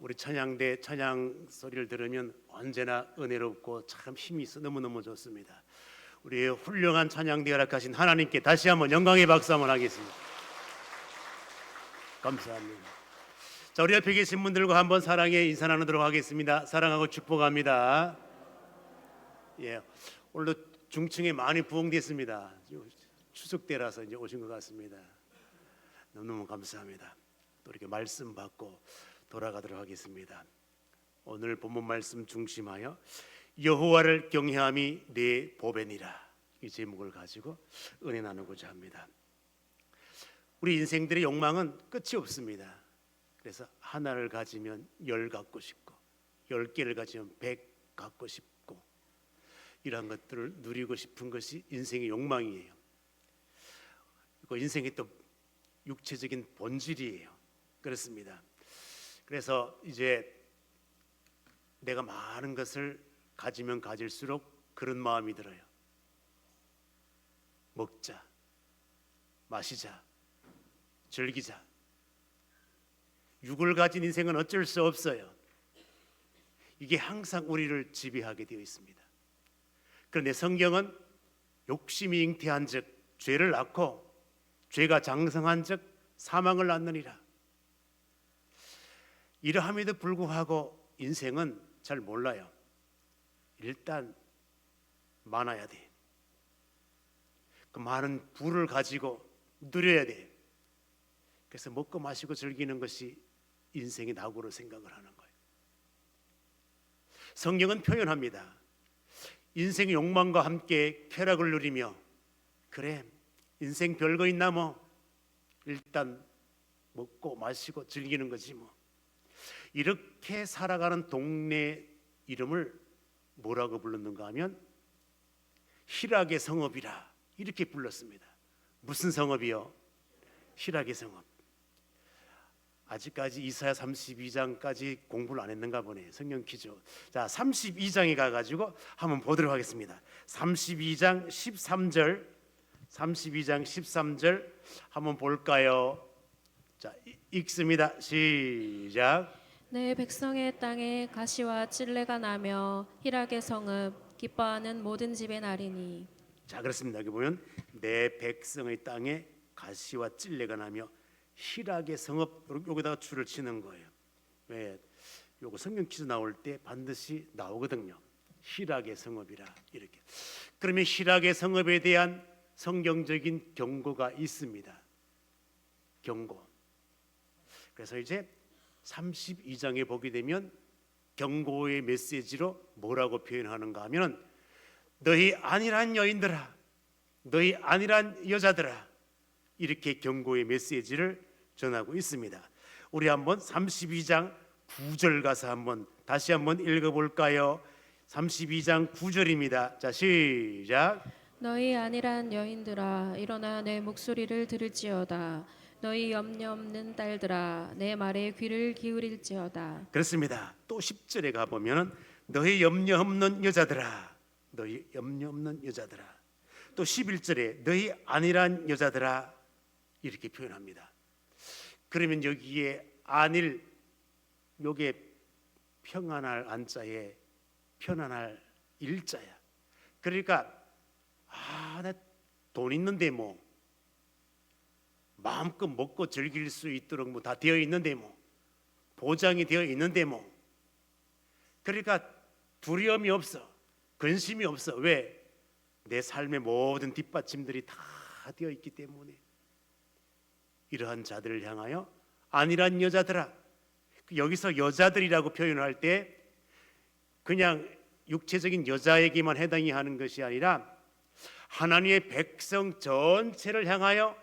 우리 찬양대 찬양 소리를 들으면 언제나 은혜롭고 참 힘이 있어 너무너무 좋습니다. 우리의 훌륭한 찬양대 허락하신 하나님께 다시 한번 영광의 박수 한번 하겠습니다. 감사합니다. 자, 우리 옆에 계신 분들과 한번 사랑의 인사 나누도록 하겠습니다. 사랑하고 축복합니다. 예, 오늘도 중층에 많이 부흥됐습니다. 추석 때라서 이제 오신 것 같습니다. 너무너무 감사합니다. 또 이렇게 말씀 받고 돌아가도록 하겠습니다. 오늘 본문 말씀 중심하여 여호와를 경외함이 내 보배니라 이 제목을 가지고 은혜 나누고자 합니다. 우리 인생들의 욕망은 끝이 없습니다. 그래서 하나를 가지면 열 갖고 싶고 열 개를 가지면 백 갖고 싶고 이러한 것들을 누리고 싶은 것이 인생의 욕망이에요. 그 인생의 또 육체적인 본질이에요. 그렇습니다. 그래서 이제 내가 많은 것을 가지면 가질수록 그런 마음이 들어요. 먹자, 마시자, 즐기자. 육을 가진 인생은 어쩔 수 없어요. 이게 항상 우리를 지배하게 되어 있습니다. 그런데 성경은 욕심이 잉태한즉 죄를 낳고 죄가 장성한즉 사망을 낳느니라. 이러함에도 불구하고 인생은 잘 몰라요. 일단 많아야 돼. 그 많은 부를 가지고 누려야 돼. 그래서 먹고 마시고 즐기는 것이 인생의 낙으로 생각을 하는 거예요. 성경은 표현합니다. 인생의 욕망과 함께 쾌락을 누리며 그래 인생 별거 있나 뭐 일단 먹고 마시고 즐기는 거지 뭐 이렇게 살아가는 동네 이름을 뭐라고 불렀는가 하면 희락의 성읍이라 이렇게 불렀습니다. 무슨 성읍이요? 희락의 성읍. 아직까지 이사야 32장까지 공부를 안 했는가 보네. 성경 퀴즈. 자, 32장에 가 가지고 한번 보도록 하겠습니다. 32장 13절 32장 13절 한번 볼까요? 자, 이- 읽습니다. 시작. 내 백성의 땅에 가시와 찔레가 나며 희락의 성읍 기뻐하는 모든 집의 날이니 자, 그렇습니다. 여기 보면 내 백성의 땅에 가시와 찔레가 나며 희락의 성읍 요- 여기다가 줄을 치는 거예요. 왜? 요거 성경 퀴즈 나올 때 반드시 나오거든요. 희락의 성읍이라 이렇게. 그러면 희락의 성읍에 대한 성경적인 경고가 있습니다. 경고. 그래서 이제 32장에 보게 되면 경고의 메시지로 뭐라고 표현하는가 하면 너희 아니란 여인들아 너희 아니란 여자들아 이렇게 경고의 메시지를 전하고 있습니다. 우리 한번 32장 9절 가서 한번 다시 한번 읽어 볼까요? 32장 9절입니다. 자, 시작. 너희 아니란 여인들아 일어나 내 목소리를 들을지어다 너희 염려 없는 딸들아 내 말에 귀를 기울일지어다 그렇습니다. 또 10절에 가 보면은 너희 염려 없는 여자들아 너희 염려 없는 여자들아 또 11절에 너희 아니란 여자들아 이렇게 표현합니다. 그러면 여기에 안일 요게 평안할 안자에 편안할 일자야. 그러니까 아, 나 돈 있는데 뭐 마음껏 먹고 즐길 수 있도록 뭐 다 되어 있는데 뭐 보장이 되어 있는데 뭐. 그러니까 두려움이 없어. 근심이 없어. 왜? 내 삶의 모든 뒷받침들이 다 되어 있기 때문에. 이러한 자들을 향하여 아니란 여자들아 그 여기서 여자들이라고 표현할 때 그냥 육체적인 여자에게만 해당이 하는 것이 아니라 하나님의 백성 전체를 향하여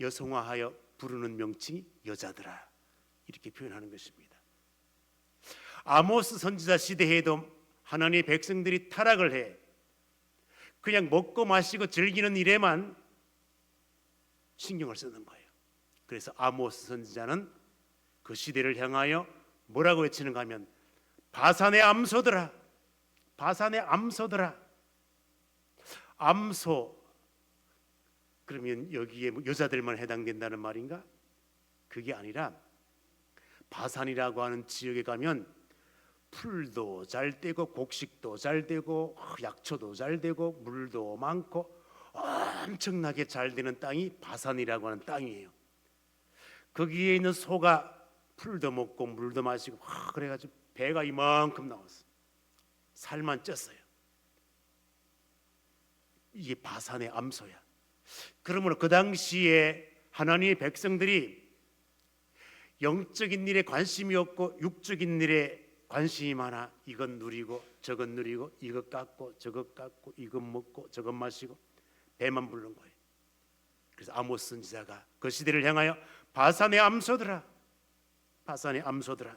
여성화하여 부르는 명칭이 여자들아 이렇게 표현하는 것입니다. 아모스 선지자 시대에도 하나님의 백성들이 타락을 해 그냥 먹고 마시고 즐기는 일에만 신경을 쓰는 거예요. 그래서 아모스 선지자는 그 시대를 향하여 뭐라고 외치는가 하면 바산의 암소들아 바산의 암소들아 암소 그러면 여기에 뭐 여자들만 해당된다는 말인가? 그게 아니라 바산이라고 하는 지역에 가면 풀도 잘 되고 곡식도 잘 되고 약초도 잘 되고 물도 많고 엄청나게 잘 되는 땅이 바산이라고 하는 땅이에요. 거기에 있는 소가 풀도 먹고 물도 마시고 와, 그래가지고 배가 이만큼 나왔어. 살만 쪘어요. 이게 바산의 암소야. 그러므로 그 당시에 하나님의 백성들이 영적인 일에 관심이 없고 육적인 일에 관심이 많아 이건 누리고 저건 누리고 이것 갖고 저것 갖고 이것 먹고 저것 마시고 배만 부른 거예요. 그래서 아모스 선지자가 그 시대를 향하여 바산의 암소들아 바산의 암소들아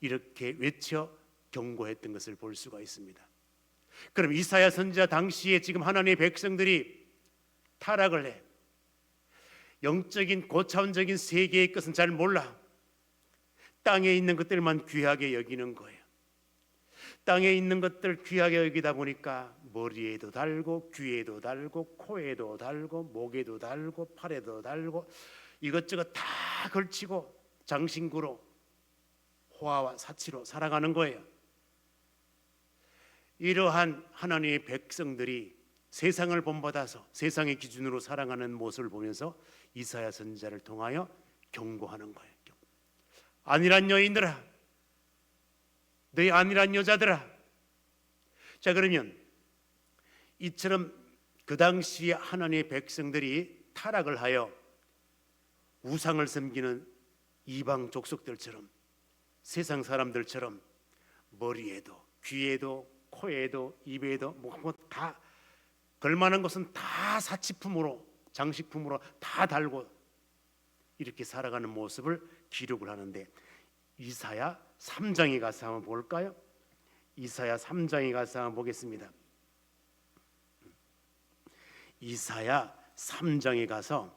이렇게 외쳐 경고했던 것을 볼 수가 있습니다. 그럼 이사야 선지자 당시에 지금 하나님의 백성들이 타락을 해 영적인 고차원적인 세계의 것은 잘 몰라. 땅에 있는 것들만 귀하게 여기는 거예요. 땅에 있는 것들 귀하게 여기다 보니까 머리에도 달고 귀에도 달고 코에도 달고 목에도 달고 팔에도 달고 이것저것 다 걸치고 장신구로 호화와 사치로 살아가는 거예요. 이러한 하나님의 백성들이 세상을 본받아서 세상의 기준으로 살아가는 모습을 보면서 이사야 선지자를 통하여 경고하는 거예요. 아니란 여인들아, 너희 아니란 여자들아. 자 그러면 이처럼 그 당시에 하나님의 백성들이 타락을 하여 우상을 섬기는 이방 족속들처럼 세상 사람들처럼 머리에도 귀에도 코에도 입에도 뭐다 걸만한 것은 다 사치품으로 장식품으로 다 달고 이렇게 살아가는 모습을 기록을 하는데 이사야 3장에 가서 한번 볼까요? 이사야 3장에 가서 한번 보겠습니다. 이사야 3장에 가서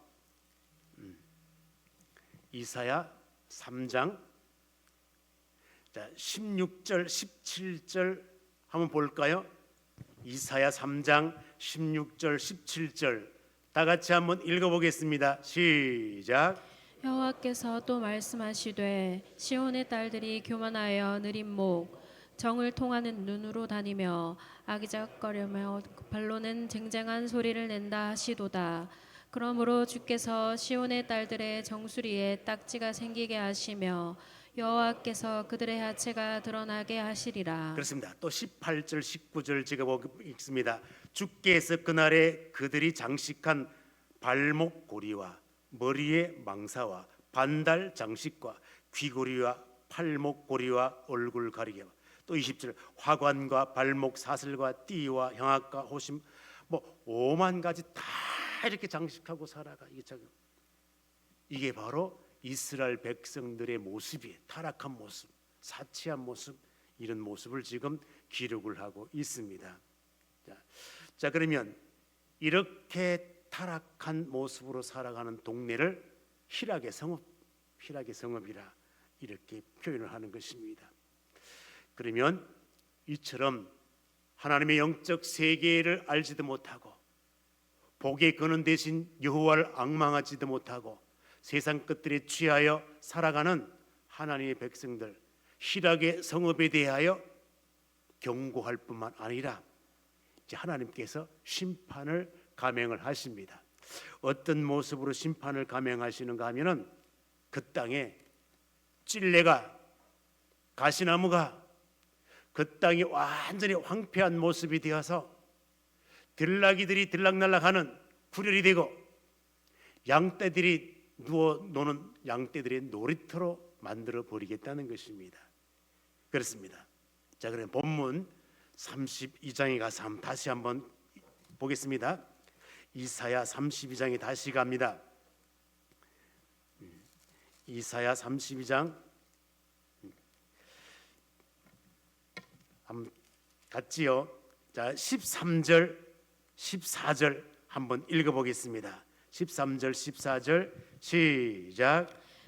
음, 이사야 3장 자 16절 17절 한번 볼까요? 이사야 3장 16절 17절 다 같이 한번 읽어보겠습니다. 시작. 여호와께서 또 말씀하시되 시온의 딸들이 교만하여 느린 목 정을 통하는 눈으로 다니며 아기작거리며 발로는 쟁쟁한 소리를 낸다 하시도다 그러므로 주께서 시온의 딸들의 정수리에 딱지가 생기게 하시며 여호와께서 그들의 하체가 드러나게 하시리라 그렇습니다. 또 18절 19절 제가 읽습니다. 주께서 그날에 그들이 장식한 발목 고리와 머리에 망사와 반달 장식과 귀고리와 팔목 고리와 얼굴 가리개 또 20절 화관과 발목 사슬과 띠와 형악과 호심 뭐 오만 가지 다 이렇게 장식하고 살아가 이게 바로 이스라엘 백성들의 모습이 타락한 모습, 사치한 모습 이런 모습을 지금 기록을 하고 있습니다. 자, 자 그러면 이렇게 타락한 모습으로 살아가는 동네를 희락의 성읍, 희락의 성읍이라 이렇게 표현을 하는 것입니다. 그러면 이처럼 하나님의 영적 세계를 알지도 못하고 복의 근원 대신 여호와를 악망하지도 못하고 세상 것들에 취하여 살아가는 하나님의 백성들 희락의 성읍에 대하여 경고할 뿐만 아니라 이제 하나님께서 심판을 감행을 하십니다. 어떤 모습으로 심판을 감행하시는가 하면은 그 땅에 찔레가 가시나무가 그 땅이 완전히 황폐한 모습이 되어서 들락이들이 들락날락하는 구렬이 되고 양떼들이 누워 노는 양떼들의 놀이터로 만들어 버리겠다는 것입니다. 그렇습니다. 자, 그럼 본문 32장에 가서 다시 한번 보겠습니다. 이사야 32장에 다시 갑니다. 음, 이사야 32장 음, 한번 같지요. 자, 13절 14절 한번 읽어 보겠습니다. 13절 14절 시작.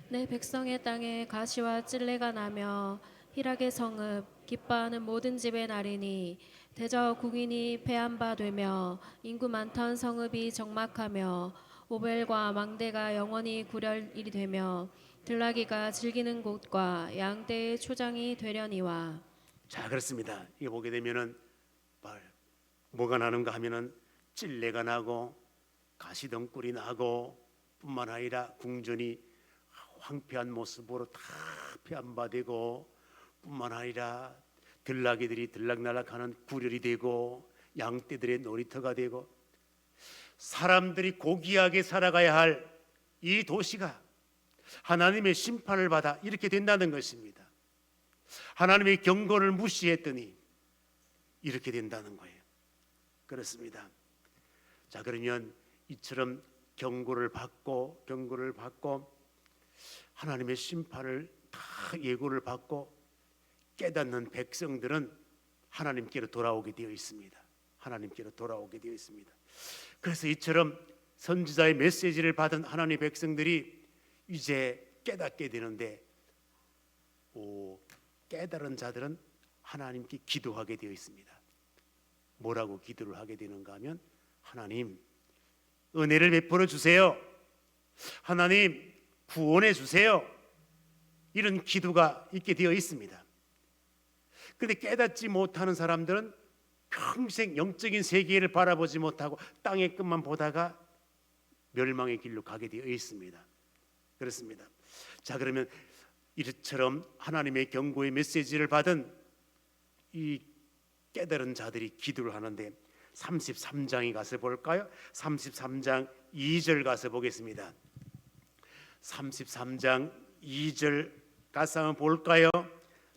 내 백성의 땅에 가시와 찔레가 나며 희락의 성읍 기뻐하는 모든 집의 날이니 대저 국인이 패한 바 되며 인구 많던 성읍이 적막하며 오벨과 망대가 영원히 구렬이 되며 들나귀가 즐기는 곳과 양떼의 초장이 되려니와 자 그렇습니다. 이거 보게 되면은 말 뭐가 나는가 하면은 찔레가 나고 가시덩굴이 나고 뿐만 아니라 궁전이 황폐한 모습으로 다 폐암바되고 뿐만 아니라 들나귀들이 들락날락하는 구렬이 되고 양떼들의 놀이터가 되고 사람들이 고귀하게 살아가야 할 이 도시가 하나님의 심판을 받아 이렇게 된다는 것입니다. 하나님의 경고를 무시했더니 이렇게 된다는 거예요. 그렇습니다. 자 그러면 이처럼 경고를 받고 경고를 받고 하나님의 심판을 다 예고를 받고 깨닫는 백성들은 하나님께로 돌아오게 되어 있습니다. 하나님께로 돌아오게 되어 있습니다. 그래서 이처럼 선지자의 메시지를 받은 하나님의 백성들이 이제 깨닫게 되는데 오, 깨달은 자들은 하나님께 기도하게 되어 있습니다. 뭐라고 기도를 하게 되는가 하면 하나님 은혜를 베풀어 주세요. 하나님 구원해 주세요. 이런 기도가 있게 되어 있습니다. 근데 깨닫지 못하는 사람들은 평생 영적인 세계를 바라보지 못하고 땅의 끝만 보다가 멸망의 길로 가게 되어 있습니다. 그렇습니다. 자 그러면 이처럼 하나님의 경고의 메시지를 받은 이 깨달은 자들이 기도를 하는데 33장에 가서 볼까요? 33장 2절 가서 보겠습니다. 33장 2절 가서 한번 볼까요?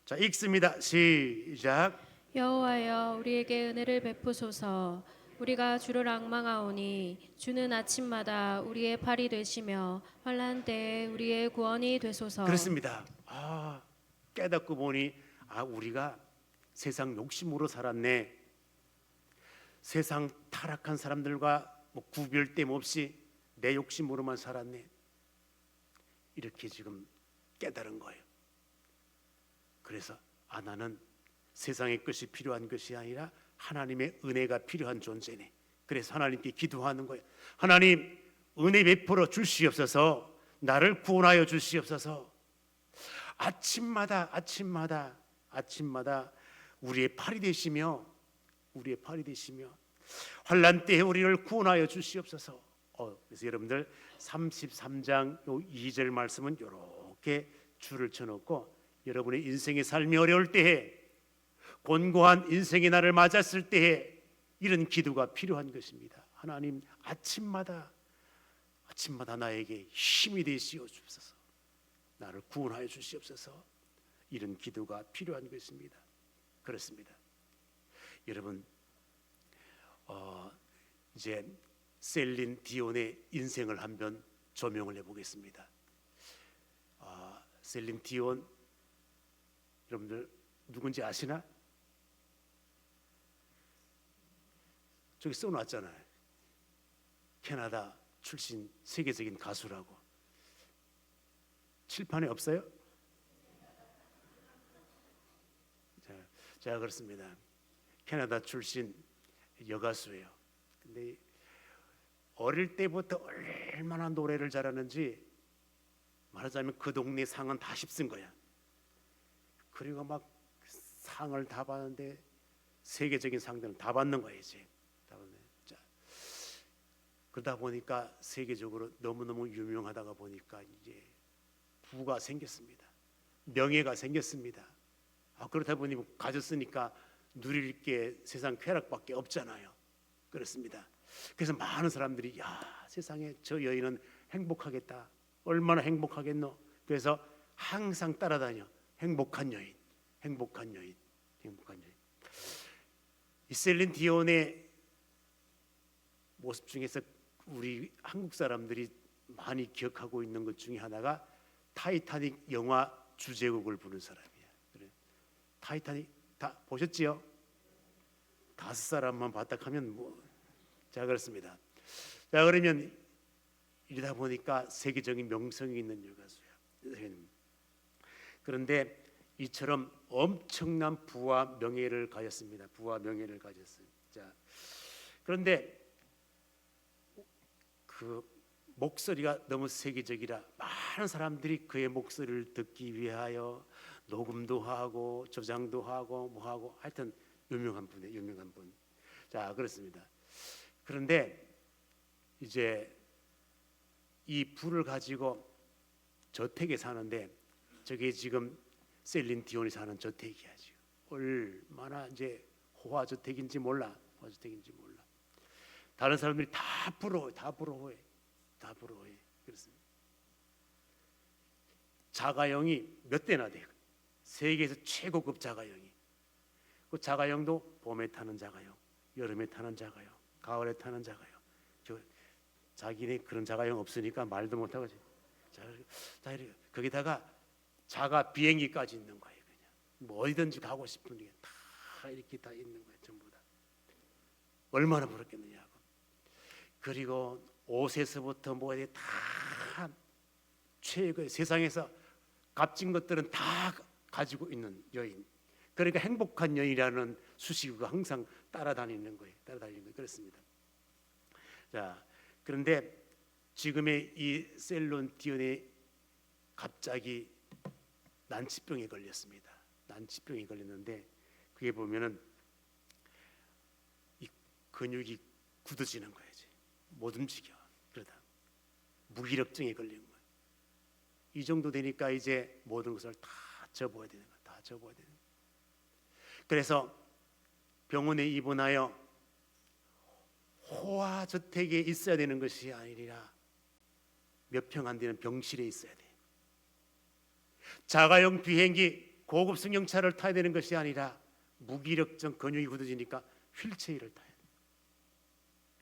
자 읽습니다. 시작. 여호와여 우리에게 은혜를 베푸소서 우리가 주를 악망하오니 주는 아침마다 우리의 팔이 되시며 환난 때에 우리의 구원이 되소서 그렇습니다. 아 깨닫고 보니 아 우리가 세상 욕심으로 살았네. 세상 타락한 사람들과 뭐 구별됨 없이 내 욕심으로만 살았네. 이렇게 지금 깨달은 거예요. 그래서 아 나는 세상의 것이 필요한 것이 아니라 하나님의 은혜가 필요한 존재네. 그래서 하나님께 기도하는 거예요. 하나님 은혜 베풀어 주시옵소서. 나를 구원하여 주시옵소서. 아침마다 아침마다 아침마다 우리의 팔이 되시며 우리의 팔이 되시며 환란 때에 우리를 구원하여 주시옵소서. 어, 그래서 여러분들 33장 요 2절 말씀은 이렇게 줄을 쳐놓고 여러분의 인생의 삶이 어려울 때에 곤고한 인생의 날을 맞았을 때에 이런 기도가 필요한 것입니다. 하나님 아침마다 아침마다 나에게 힘이 되시어 주옵소서. 나를 구원하여 주시옵소서. 이런 기도가 필요한 것입니다. 그렇습니다. 여러분 어, 이제 셀린 디온의 인생을 한번 조명을 해보겠습니다. 아, 셀린 디온 여러분들 누군지 아시나? 저기 써놨잖아요. 캐나다 출신 세계적인 가수라고. 칠판에 없어요? 자, 자 그렇습니다. 캐나다 출신 여가수예요. 근데 어릴 때부터 얼마나 노래를 잘하는지 말하자면 그 동네 상은 다 휩쓴 거야. 그리고 막 상을 다 받는데 세계적인 상들은 다 받는 거야 이제. 그러다 보니까 세계적으로 너무 너무 유명하다가 보니까 이제 부가 생겼습니다. 명예가 생겼습니다. 아, 그렇다 보니 가졌으니까 누릴 게 세상 쾌락밖에 없잖아요. 그렇습니다. 그래서 많은 사람들이 야 세상에 저 여인은 행복하겠다. 얼마나 행복하겠노. 그래서 항상 따라다녀. 행복한 여인, 행복한 여인, 행복한 여인. 이 셀린 디온의 모습 중에서 우리 한국 사람들이 많이 기억하고 있는 것 중에 하나가 타이타닉 영화 주제곡을 부른 사람이야. 그래. 타이타닉 다 보셨지요? 다섯 사람만 봤다 하면 뭐 자 그렇습니다. 자 그러면 이러다 보니까 세계적인 명성이 있는 여가수야. 그런데 이처럼 엄청난 부와 명예를 가졌습니다. 부와 명예를 가졌어요. 자 그런데 그 목소리가 너무 세계적이라 많은 사람들이 그의 목소리를 듣기 위하여 녹음도 하고 저장도 하고 뭐 하고 하여튼 유명한 분이에요. 유명한 분. 자 그렇습니다. 그런데 이제 이 불을 가지고 저택에 사는데 저게 지금 셀린 디온이 사는 저택이야 지금 얼마나 이제 호화 저택인지 몰라 호화 저택인지 몰라 다른 사람들이 다 부러워 다 부러워해 다 부러워해 그렇습니다 자가용이 몇 대나 돼요 세계에서 최고급 자가용이. 그 자가용도 봄에 타는 자가용 여름에 타는 자가용 가을에 타는 자가용 저 자기네 그런 자가용 없으니까 말도 못 하고 자, 자 이렇게 거기다가 자가 비행기까지 있는 거예요 그냥. 뭐 어디든지 가고 싶은 게 다 이렇게 다 있는 거예요 전부 다. 얼마나 부럽겠느냐고. 그리고 옷에서부터 뭐에 다 최고의 세상에서 값진 것들은 다 가지고 있는 여인 그러니까 행복한 여인이라는 수식어가 항상 따라다니는 거예요 따라다니는 거예요 그렇습니다 자 그런데 지금의 이 셀론 디온이 갑자기 난치병에 걸렸습니다. 난치병에 걸렸는데 그게 보면은 이 근육이 굳어지는 거예요. 못 움직여. 그러다 무기력증에 걸린 거예요. 이 정도 되니까 이제 모든 것을 다 접어야 되는 거예요. 다 접어야 되는. 그래서 병원에 입원하여 호화 저택에 있어야 되는 것이 아니라 몇 평 안 되는 병실에 있어야 돼. 자가용 비행기 고급 승용차를 타야 되는 것이 아니라 무기력증 근육이 굳어지니까 휠체어를 타야 돼.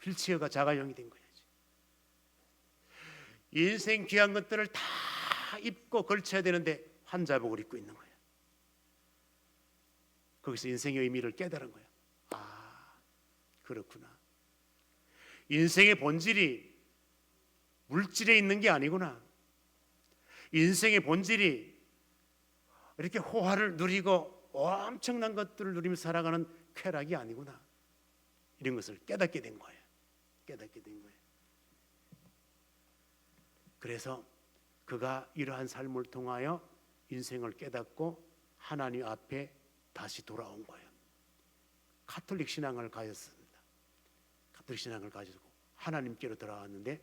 휠체어가 자가용이 된 거야지. 인생 귀한 것들을 다 입고 걸쳐야 되는데 환자복을 입고 있는 거야. 거기서 인생의 의미를 깨달은 거야. 아, 그렇구나. 인생의 본질이 물질에 있는 게 아니구나. 인생의 본질이 이렇게 호화를 누리고 엄청난 것들을 누리며 살아가는 쾌락이 아니구나. 이런 것을 깨닫게 된 거예요. 깨닫게 된 거예요. 그래서 그가 이러한 삶을 통하여 인생을 깨닫고 하나님 앞에 다시 돌아온 거예요. 카톨릭 신앙을 가졌습니다. 카톨릭 신앙을 가지고 하나님께로 돌아왔는데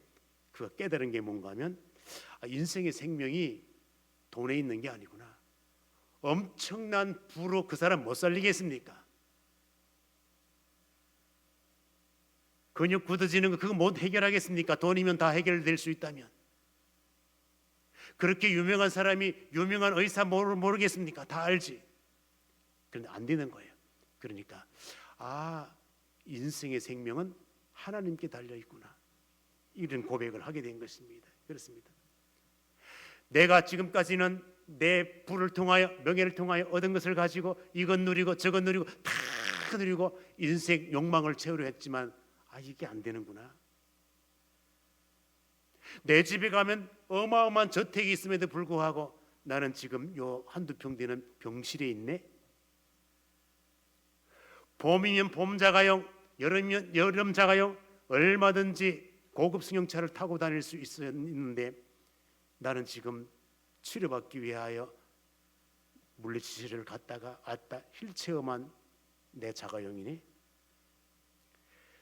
그가 깨달은 게 뭔가 하면 아, 인생의 생명이 돈에 있는 게 아니구나. 엄청난 부로 그 사람 못 살리겠습니까? 근육 굳어지는 거 그거 못 해결하겠습니까? 돈이면 다 해결될 수 있다면 그렇게 유명한 사람이 유명한 의사 모르, 모르겠습니까? 다 알지. 그런데 안 되는 거예요. 그러니까 아 인생의 생명은 하나님께 달려 있구나. 이런 고백을 하게 된 것입니다. 그렇습니다. 내가 지금까지는 내 부를 통하여 명예를 통하여 얻은 것을 가지고 이것 누리고 저것 누리고 다 누리고 인생 욕망을 채우려 했지만 아 이게 안 되는구나. 내 집에 가면 어마어마한 저택이 있음에도 불구하고 나는 지금 요 한두 평 되는 병실에 있네. 봄이면 봄 자가용, 여름이면 여름 자가용 얼마든지 고급 승용차를 타고 다닐 수 있었는데 나는 지금 치료받기 위하여 물리치료를 갔다가 왔다 휠체어만 내 자가용이니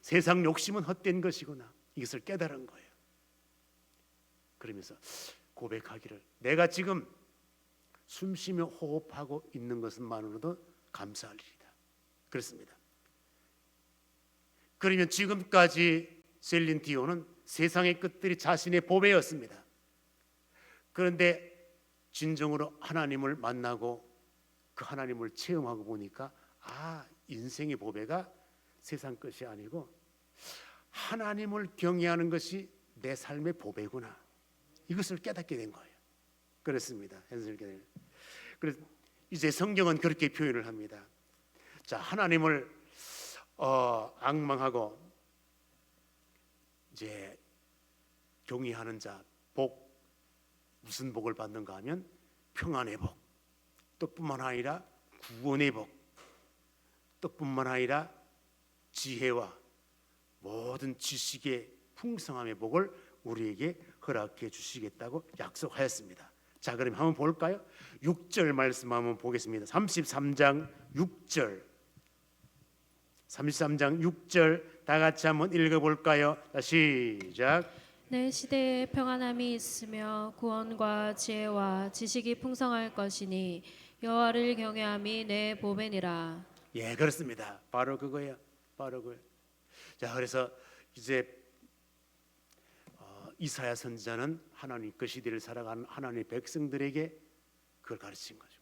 세상 욕심은 헛된 것이구나 이것을 깨달은 거예요. 그러면서 고백하기를 내가 지금 숨쉬며 호흡하고 있는 것만으로도 감사할 일이다. 그렇습니다. 그러면 지금까지 셀린 디오는 세상의 끝들이 자신의 보배였습니다. 그런데 진정으로 하나님을 만나고 그 하나님을 체험하고 보니까 아 인생의 보배가 세상 것이 아니고 하나님을 경외하는 것이 내 삶의 보배구나 이것을 깨닫게 된 거예요. 그렇습니다. 깨닫. 그래서 이제 성경은 그렇게 표현을 합니다. 자 하나님을 어, 악망하고 이제 경외하는 자 복 무슨 복을 받는가 하면 평안의 복, 또 뿐만 아니라 구원의 복, 또 뿐만 아니라 지혜와 모든 지식의 풍성함의 복을 우리에게 허락해 주시겠다고 약속하였습니다. 자, 그럼 한번 볼까요? 6절 말씀 한번 보겠습니다. 33장 6절. 33장 6절 다 같이 한번 읽어 볼까요? 자, 시작. 내 시대에 평안함이 있으며 구원과 지혜와 지식이 풍성할 것이니 여호와를 경외함이 내 보배니라. 예, 그렇습니다. 바로 그거예요. 바로 그. 자, 그래서 이제 어, 이사야 선지자는 하나님 그 시대를 살아가는 하나님의 백성들에게 그걸 가르친 거죠.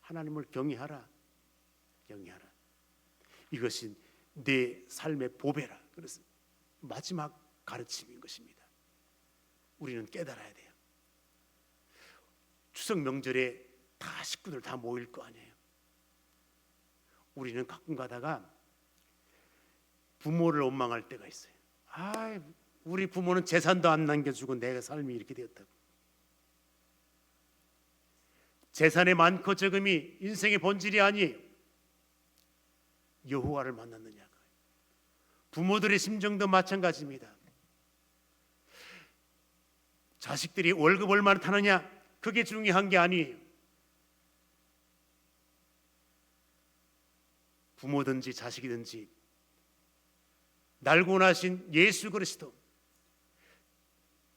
하나님을 경외하라. 경외하라. 이것이 내 삶의 보배라. 그래서 마지막 가르침인 것입니다. 우리는 깨달아야 돼요. 추석 명절에 다 식구들 다 모일 거 아니에요. 우리는 가끔 가다가 부모를 원망할 때가 있어요. 아, 우리 부모는 재산도 안 남겨주고 내가 삶이 이렇게 되었다고. 재산의 많고 적음이 인생의 본질이 아니에요. 여호와를 만났느냐가. 부모들의 심정도 마찬가지입니다. 자식들이 월급 얼마나 타느냐 그게 중요한 게 아니에요. 부모든지 자식이든지 날고 나신 예수 그리스도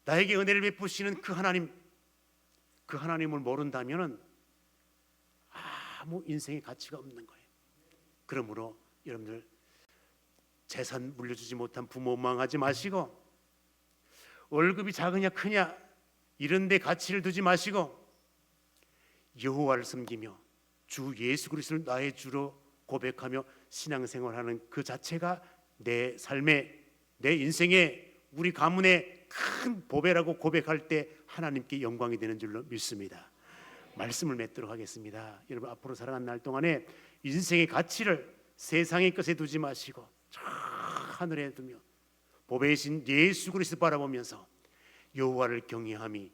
나에게 은혜를 베푸시는 그 하나님 그 하나님을 모른다면은 아무 인생의 가치가 없는 거예요. 그러므로 여러분들 재산 물려주지 못한 부모 원망하지 마시고 월급이 작으냐 크냐 이런 데 가치를 두지 마시고 여호와를 섬기며 주 예수 그리스도를 나의 주로 고백하며 신앙생활하는 그 자체가 내 삶의 내 인생의 우리 가문의 큰 보배라고 고백할 때 하나님께 영광이 되는 줄로 믿습니다. 말씀을 맺도록 하겠습니다. 여러분 앞으로 살아가는 날 동안에 인생의 가치를 세상의 것에 두지 마시고 저 하늘에 두며 보배이신 예수 그리스도 바라보면서 여호와를 경외함이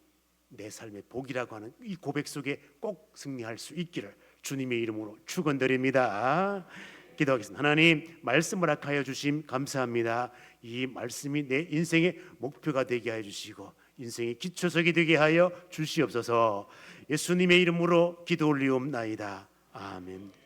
내 삶의 복이라고 하는 이 고백 속에 꼭 승리할 수 있기를 주님의 이름으로 축원드립니다. 기도하겠습니다. 하나님 말씀을 악하여 주심 감사합니다. 이 말씀이 내 인생의 목표가 되게 하여 주시고 인생의 기초석이 되게 하여 주시옵소서. 예수님의 이름으로 기도 올리옵나이다. 아멘.